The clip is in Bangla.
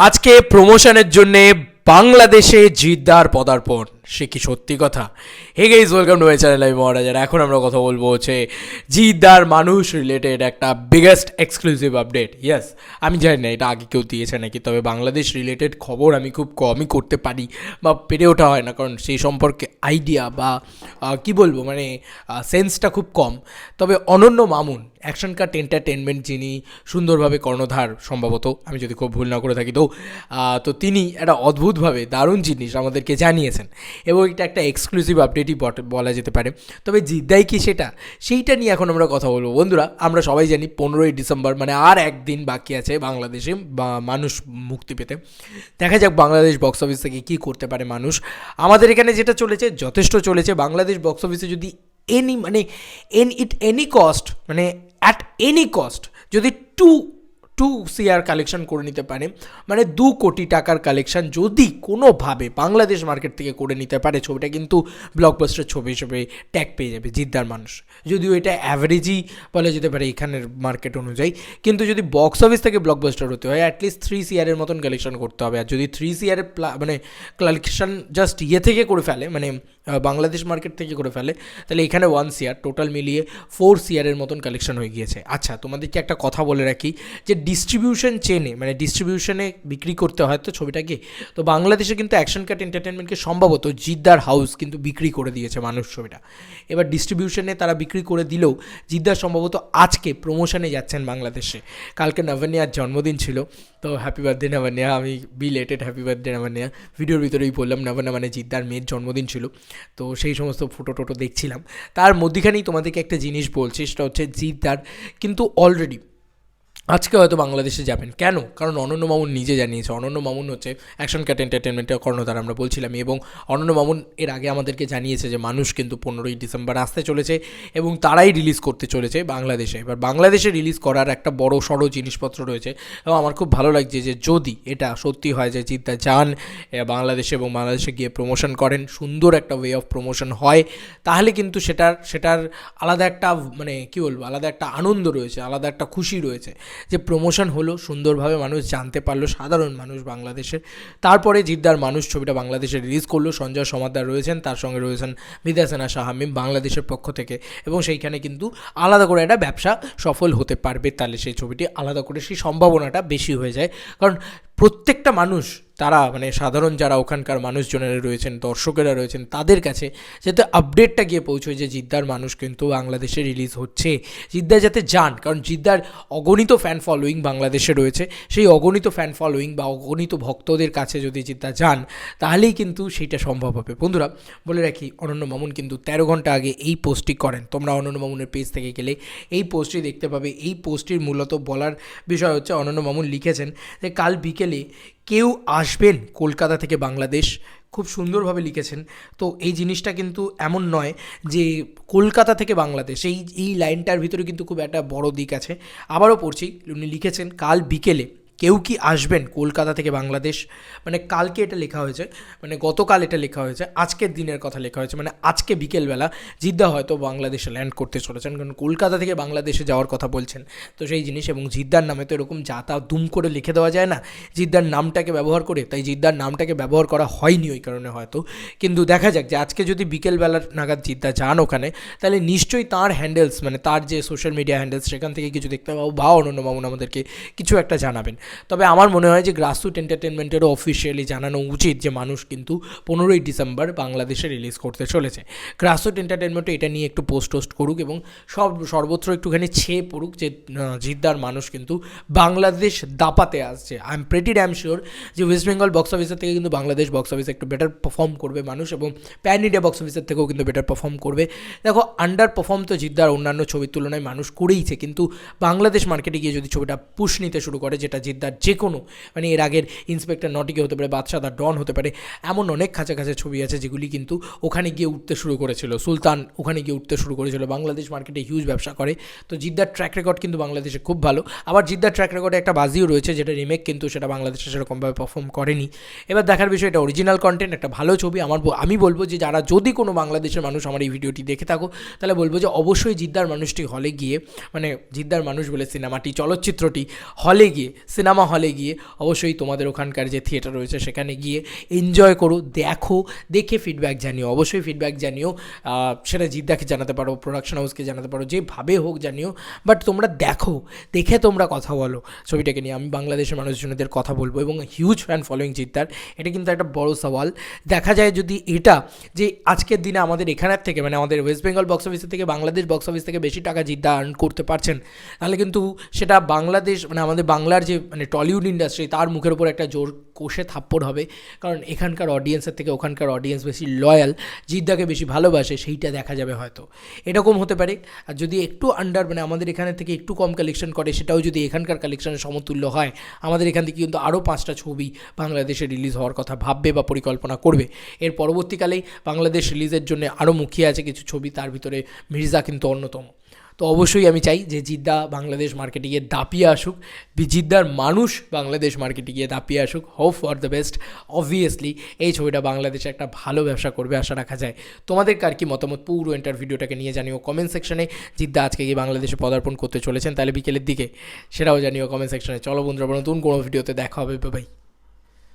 আজকে প্রমোশনের জন্যে বাংলাদেশে জিদ্দার পদার্পণ। সে কি সত্যি কথা? Hey guys welcome to my channel আমি মহারাজার এখন আমরা কথা বলব হচ্ছে জিদ্দার মানুষ রিলেটেড একটা বিগেস্ট এক্সক্লুসিভ আপডেট ইয়েস আমি জানি না, এটা আগে কেউ দিয়েছে নাকি, তবে বাংলাদেশ রিলেটেড খবর আমি খুব কমই করতে পারি বা পেরে ওঠা হয় না, কারণ সেই সম্পর্কে আইডিয়া বা কি বলব মানে সেন্সটা খুব কম। তবে অনন্য মামুন অ্যাকশন কাট এন্টারটেনমেন্ট যিনি সুন্দরভাবে কর্ণধার সম্ভবত, আমি যদি খুব ভুল না করে থাকি তো তো তিনি একটা অদ্ভুতভাবে দারুণ জিনিস আমাদেরকে জানিয়েছেন। এবং এটা একটা এক্সক্লুসিভ আপডেটই বলা যেতে পারে। তবে জিদ্দাই কি সেটা? সেইটা নিয়ে এখন আমরা কথা বলব। বন্ধুরা, আমরা সবাই জানি পনেরোই ডিসেম্বর মানে আর একদিন বাকি আছে বাংলাদেশে মানুষ মুক্তি পেতে। দেখা যাক বাংলাদেশ বক্স অফিস থেকে কী করতে পারে মানুষ। আমাদের এখানে যেটা চলেছে, যথেষ্ট চলেছে। বাংলাদেশ বক্স অফিসে যদি এনি মানে এন ইট এনি কস্ট মানে অ্যাট এনি কস্ট যদি টু টু সিআর কালেকশন করে নিতে পারে। মানে দু কোটি টাকার কালেকশন যদি কোনোভাবে বাংলাদেশ মার্কেট থেকে করে নিতে পারে, ছবিটা কিন্তু ব্লকবাস্টার ছবি হিসেবে ট্যাগ পেয়ে যাবে, জিদ্দার মানুষ। যদিও এটা অ্যাভারেজই বলা যেতে পারে এখানের মার্কেট অনুযায়ী। কিন্তু যদি বক্স অফিস থেকে ব্লকবাস্টার হতে হয় অ্যাটলিস্ট থ্রি সিআরের মতন কালেকশন করতে হবে। আর যদি থ্রি সিআরের মানে কালেকশন জাস্ট ইয়ে থেকে করে ফেলে মানে বাংলাদেশ মার্কেট থেকে করে ফেলে, তাহলে এখানে ওয়ান সিআর টোটাল মিলিয়ে ফোর সিআরের মতন কালেকশন হয়ে গিয়েছে। আচ্ছা তোমাদেরকে একটা কথা বলে রাখি যে ডিস্ট্রিবিউশন চেনে মানে ডিস্ট্রিবিউশনে বিক্রি করতে হয় তো ছবিটাকে তো বাংলাদেশে কিন্তু অ্যাকশন কাট এন্টারটেনমেন্টকে সম্ভবত জিদ্দার হাউস কিন্তু বিক্রি করে দিয়েছে মানুষ ছবিটা। এবার ডিস্ট্রিবিউশনে তারা বিক্রি করে দিলেও জিদ্দার সম্ভবত আজকে প্রমোশনে যাচ্ছেন বাংলাদেশে। কালকে নভানিয়ার জন্মদিন ছিল, তো হ্যাপি বার্থডে নভানিয়া, আমি বিলেটেড হ্যাপি বার্থডে নভানিয়া। ভিডিওর ভিতরেই বললাম, নভানিয়া মানে জিদ্দার মেয়ের জন্মদিন ছিল, তো সেই সমস্ত ফটো টোটো দেখছিলাম। তার মধ্যখানেই তোমাদেরকে একটা জিনিস বলছি, সেটা হচ্ছে জিদ্দার কিন্তু অলরেডি আজকে হয়তো বাংলাদেশে যাবেন। কেন? কারণ অনন্য মামুন নিজে জানিয়েছে। অনন্য মামুন হচ্ছে অ্যাকশন ক্যাট এন্টারটেনমেন্টের কর্ণধার, আমরা বলছিলাম এবং অনন্য মামুন এর আগে আমাদেরকে জানিয়েছে যে, মানুষ কিন্তু পনেরোই ডিসেম্বর আসতে চলেছে এবং তারাই রিলিজ করতে চলেছে বাংলাদেশে। এবার বাংলাদেশে রিলিজ করার একটা বড় সড়ো জিনিসপত্র রয়েছে। এবং আমার খুব ভালো লাগছে যে, যদি এটা সত্যি হয় যে চিন্তা যান বাংলাদেশে এবং বাংলাদেশে গিয়ে প্রমোশন করেন, সুন্দর একটা ওয়ে অফ প্রমোশন হয়, তাহলে কিন্তু সেটার সেটার আলাদা একটা মানে কী বলব, আলাদা একটা আনন্দ রয়েছে, আলাদা একটা খুশি রয়েছে। যে প্রমোশন হলো, সুন্দরভাবে মানুষ জানতে পারল, সাধারণ মানুষ বাংলাদেশের তারপরে জিদ্দার মানুষ ছবিটা বাংলাদেশে রিলিজ করল, সঞ্জয় সমাদার রয়েছেন, তার সঙ্গে রয়েছেন বিদ্যাসেনা শাহামিম বাংলাদেশের পক্ষ থেকে। এবং সেইখানে কিন্তু আলাদা করে একটা ব্যবসা সফল হতে পারবে তাহলে সেই ছবিটি, আলাদা করে সেই সম্ভাবনাটা বেশি হয়ে যায়। কারণ প্রত্যেকটা মানুষ তারা মানে সাধারণ যারা ওখানকার মানুষজনেরা রয়েছেন, দর্শকেরা রয়েছেন, তাদের কাছে যাতে আপডেটটা গিয়ে পৌঁছয় যে জিদ্দার মানুষ কিন্তু বাংলাদেশে রিলিজ হচ্ছে। জিদ্দা যাতে যান, কারণ জিদ্দার অগণিত ফ্যান ফলোয়িং বাংলাদেশে রয়েছে। সেই অগণিত ফ্যান ফলোয়িং বা অগণিত ভক্তদের কাছে যদি জিদ্দা যান, তাহলেই কিন্তু সেইটা সম্ভব হবে। বন্ধুরা, বলে রাখি, অনন্য মামুন কিন্তু তেরো ঘণ্টা আগে এই পোস্টটি করেন। তোমরা অনন্য মামুনের পেজ থেকে গেলে এই পোস্টটি দেখতে পাবে। এই পোস্টটির মূলত বলার বিষয় হচ্ছে, অনন্য মামুন লিখেছেন যে, কাল বিকেলে কেউ আসবেন কলকাতা থেকে বাংলাদেশ, খুব সুন্দরভাবে লিখেছেন। তো এই জিনিসটা কিন্তু এমন নয় যে কলকাতা থেকে বাংলাদেশ, এই এই লাইনটার ভিতরে কিন্তু খুব একটা বড় দিক আছে। আবারও পড়ছি, উনি লিখেছেন, কাল বিকেলে। কেউ কি আসবেন কলকাতা থেকে বাংলাদেশ? মানে কালকে এটা লেখা হয়েছে মানে গতকাল এটা লেখা হয়েছে, আজকের দিনের কথা লেখা হয়েছে মানে আজকে বিকেলবেলা জিদ্দা হয়তো বাংলাদেশে ল্যান্ড করতে চলেছেন, কারণ কলকাতা থেকে বাংলাদেশে যাওয়ার কথা বলছেন। তো সেই জিনিস এবং জিদ্দার নামে তো এরকম যাতা দুম করে লিখে দেওয়া যায় না, জিদ্দার নামটাকে ব্যবহার করে, তাই জিদ্দার নামটাকে ব্যবহার করা হয়নি ওই কারণে হয়তো। কিন্তু দেখা যাক যে আজকে যদি বিকেলবেলার নাগাদ জিদ্দা যান ওখানে, তাহলে নিশ্চয়ই তার হ্যান্ডেলস মানে তার যে সোশ্যাল মিডিয়া হ্যান্ডেলস সেখান থেকে কিছু দেখতে পাবো বা অনন্য মামুন আমাদেরকে কিছু একটা জানাবেন। তবে আমার মনে হয় যে গ্রাসরুট এন্টারটেনমেন্টেরও অফিসিয়ালি জানানো উচিত যে মানুষ কিন্তু পনেরোই ডিসেম্বর বাংলাদেশে রিলিজ করতে চলেছে। গ্রাসরুট এন্টারটেনমেন্টও এটা নিয়ে একটু পোস্ট টোস্ট করুক এবং সব, সর্বত্র একটুখানি ছেয়ে পড়ুক যে জিদ্দার মানুষ কিন্তু বাংলাদেশ দাপাতে আসছে। I am pretty damn sure যে ওয়েস্ট বেঙ্গল বক্স অফিসের থেকে কিন্তু বাংলাদেশ বক্স অফিসে একটু বেটার পারফর্ম করবে মানুষ এবং প্যান ইন্ডিয়া বক্স অফিসের থেকেও কিন্তু বেটার পারফর্ম করবে। দেখো আন্ডার পারফর্ম তো জিদ্দার অন্যান্য ছবির তুলনায় মানুষ করেইছে, কিন্তু বাংলাদেশ মার্কেটে গিয়ে যদি ছবিটা পুশ নিতে শুরু করে, যেটা জিদ্দার যে কোনো মানে এর আগের ইন্সপেক্টর নটিকে হতে পারে, বাদশাহ দা ডন হতে পারে, এমন অনেক কাছে খাঁচা ছবি আছে যেগুলি কিন্তু ওখানে গিয়ে উঠতে শুরু করেছিল। সুলতান ওখানে গিয়ে উঠতে শুরু করেছিল। বাংলাদেশ মার্কেটে হিউজ ব্যবসা করে। তো জিদ্দার ট্র্যাক রেকর্ড কিন্তু বাংলাদেশে খুব ভালো। আবার জিদ্দার ট্র্যাক রেকর্ডে একটা বাজিও রয়েছে, যেটা রিমেক কিন্তু সেটা বাংলাদেশে সেরকমভাবে পারফর্ম করেনি। এবার দেখার বিষয়, এটা অরিজিনাল কন্টেন্ট একটা ভালো ছবি। আমার আমি বলব যে যারা যদি কোনো বাংলাদেশের মানুষ আমার এই ভিডিওটি দেখে থাকো, তাহলে বলব যে অবশ্যই জিদ্দার মানুষটি হলে গিয়ে মানে জিদ্দার মানুষ বলে সিনেমাটি চলচ্চিত্রটি হলে গিয়ে সিনেমা সিনেমা হলে গিয়ে অবশ্যই তোমাদের ওখানকার যে থিয়েটার রয়েছে সেখানে গিয়ে এনজয় করো, দেখো, দেখে ফিডব্যাক জানিও। অবশ্যই ফিডব্যাক জানিও। সেটা জিদ্দাকে জানাতে পারো প্রোডাকশন হাউসকে জানাতে পারো, যেভাবে হোক জানিও। বাট তোমরা দেখো, দেখে তোমরা কথা বলো। ছবিটাকে নিয়ে আমি বাংলাদেশের মানুষজনদের কথা বলব এবং হিউজ ফ্যান ফলোয়িং জিদ্দার। এটা কিন্তু একটা বড় সওয়াল। দেখা যায় যদি এটা, যে আজকের দিনে আমাদের এখানের থেকে মানে আমাদের ওয়েস্ট বেঙ্গল বক্স অফিসের থেকে, বাংলাদেশ বক্স অফিস থেকে বেশি টাকা জিদ্দা আর্ন করতে পারছেন, তাহলে কিন্তু সেটা বাংলাদেশ মানে আমাদের বাংলার যে মানে টলিউড ইন্ডাস্ট্রি তার মুখের উপর একটা জোর কষে থাপ্পড় হবে। কারণ এখানকার অডিয়েন্সের থেকে ওখানকার অডিয়েন্স বেশি লয়াল জিদ্দাকে বেশি ভালোবাসে, সেইটা দেখা যাবে হয়তো। এরকম হতে পারে। আর যদি একটু আন্ডার মানে আমাদের এখানে থেকে একটু কম কালেকশন করে, সেটাও যদি এখানকার কালেকশনের সমতুল্য হয়, আমাদের এখান থেকে কিন্তু আরও পাঁচটা ছবি বাংলাদেশে রিলিজ হওয়ার কথা ভাববে বা পরিকল্পনা করবে। এর পরবর্তীকালেই বাংলাদেশ রিলিজের জন্য আরও মুখিয়ে আছে কিছু ছবি, তার ভিতরে মির্জা কিন্তু অন্যতম। তো অবশ্যই আমি চাই যে জিদ্দা বাংলাদেশ মার্কেটে গিয়ে দাপিয়ে আসুক জিদ্দার মানুষ বাংলাদেশ মার্কেটে গিয়ে দাপিয়ে আসুক hope for the best obviously এই ছবিটা বাংলাদেশে একটা ভালো ব্যবসা করবে আশা রাখা যায়। তোমাদের কার কি মতামত? পুরো এন্টার ভিডিওটাকে নিয়ে জানিও কমেন্ট সেকশনে জিদ্দা আজকে গিয়ে বাংলাদেশে পদার্পণ করতে চলেছেন তাহলে বিকেলের দিকে, সেটাও জানিও কমেন্ট সেকশনে চলো বন্ধুরা নতুন কোনো ভিডিওতে দেখা হবে বাই